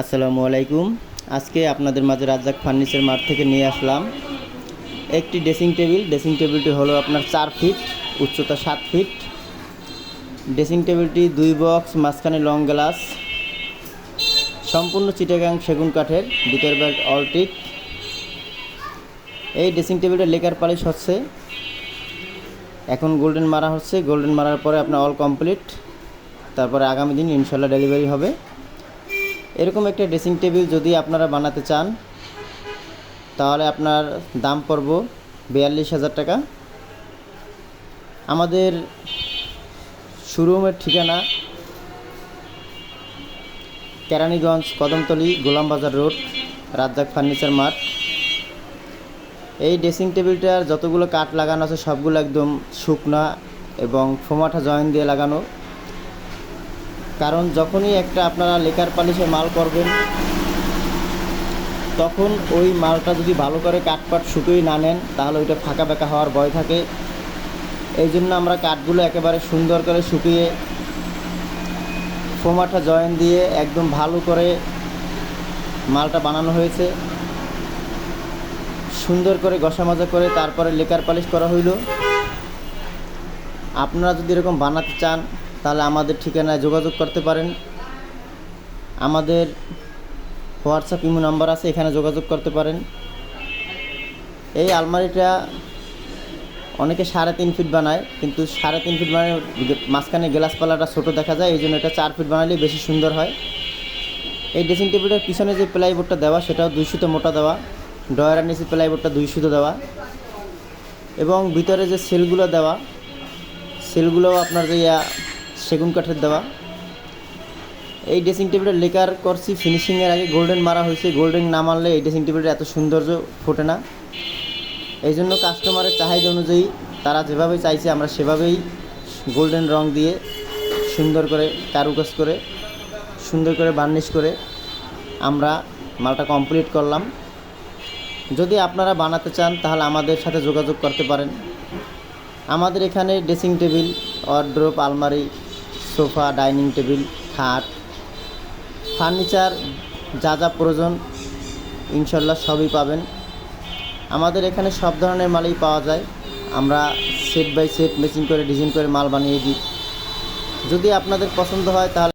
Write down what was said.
আসসালামু আলাইকুম। আজকে আপনাদের মাঝে রাজ্জাক ফার্নিচার মার্ট থেকে নিয়ে আসলাম। একটি ড্রেসিং টেবিল। ড্রেসিং টেবিলটি হলো আপনার চার ফিট, উচ্চতা সাত ফিট। ড্রেসিং টেবিলটি দুই বক্স, মাঝখানে লং গ্লাস। সম্পূর্ণ চিটাগাং সেগুন কাঠের, ভিতর ব্যাগ অলটিক এই ড্রেসিং টেবিলটা লেকার পালিশ হচ্ছে। এখন গোল্ডেন মারা হচ্ছে। গোল্ডেন মারার পরে আপনার অল কমপ্লিট। তারপরে আগামী দিন ইনশাল্লাহ ডেলিভারি হবে। এরকম একটা ড্রেসিং টেবিল যদি আপনারা বানাতে চান, তাহলে আপনার দাম পড়ব বিয়াল্লিশ হাজার টাকা। আমাদের শোরুমের ঠিকানা Keraniganj Kadamtali Golambazar road, Razzak furniture mart. এই ড্রেসিং টেবিলটার যতগুলো কাঠ লাগানো আছে, সবগুলো একদম শুকনা এবং ফোমাঠা জয়েন দিয়ে লাগানো। কারণ যখনই একটা আপনারা লেকার পালিশে মাল করবেন, তখন ওই মালটা যদি ভালো করে কাঠপাট শুকিয়ে না নেন, তাহলে ওইটা ফাঁকা বেঁকা হওয়ার ভয় থাকে। এই জন্য আমরা কাঠগুলো একেবারে সুন্দর করে শুকিয়ে ফোমাটা জয়েন দিয়ে একদম ভালো করে মালটা বানানো হয়েছে। সুন্দর করে ঘষা মাজা করে তারপরে লেকার পালিশ করা হইল। আপনারা যদি এরকম বানাতে চান তাহলে আমাদের ঠিকানায় যোগাযোগ করতে পারেন। আমাদের হোয়াটসঅ্যাপ ইমো নাম্বার আছে, এখানে যোগাযোগ করতে পারেন। এই আলমারিটা অনেকে সাড়ে তিন ফিট বানায়, কিন্তু সাড়ে তিন ফিট বানায় মাঝখানে গ্লাস পালাটা ছোটো দেখা যায়, এই জন্য এটা চার ফিট বানালে বেশি সুন্দর হয়। এই ড্রেসিং টেবিলটার পিছনে যে প্লাইবোর্ডটা দেওয়া সেটাও দুই সুতো মোটা দেওয়া ডয়ারের নিচে প্লাইবোর্ডটা দুই সুতো দেওয়া এবং ভিতরে যে সেলগুলো দেওয়া সেলগুলোও আপনার যে সেগুন কাঠের দেওয়া। এই ড্রেসিং টেবিলটা লেকার করছি ফিনিশিংয়ের আগে গোল্ডেন মারা হয়েছে। গোল্ডেন না মারলে এই ড্রেসিং টেবিলটা এত সৌন্দর্য ফোটে না। এই জন্য কাস্টমারের চাহিদা অনুযায়ী তারা যেভাবে চাইছে, আমরা সেভাবেই গোল্ডেন রং দিয়ে সুন্দর করে, কারুকাজ করে, সুন্দর করে বার্নিশ করে আমরা মালটা কমপ্লিট করলাম। যদি আপনারা বানাতে চান, তাহলে আমাদের সাথে যোগাযোগ করতে পারেন। আমাদের এখানে ড্রেসিং টেবিল ওয়ার্ড্রোপ আলমারি সোফা, ডাইনিং টেবিল, খাট, ফার্নিচার, যা যা প্রয়োজন, ইনশাল্লাহ সবই পাবেন। আমাদের এখানে সব ধরনের মালই পাওয়া যায়। আমরা সেট বাই সেট মেশিন করে ডিজাইন করে মাল বানিয়ে দিই। যদি আপনাদের পছন্দ হয় তাহলে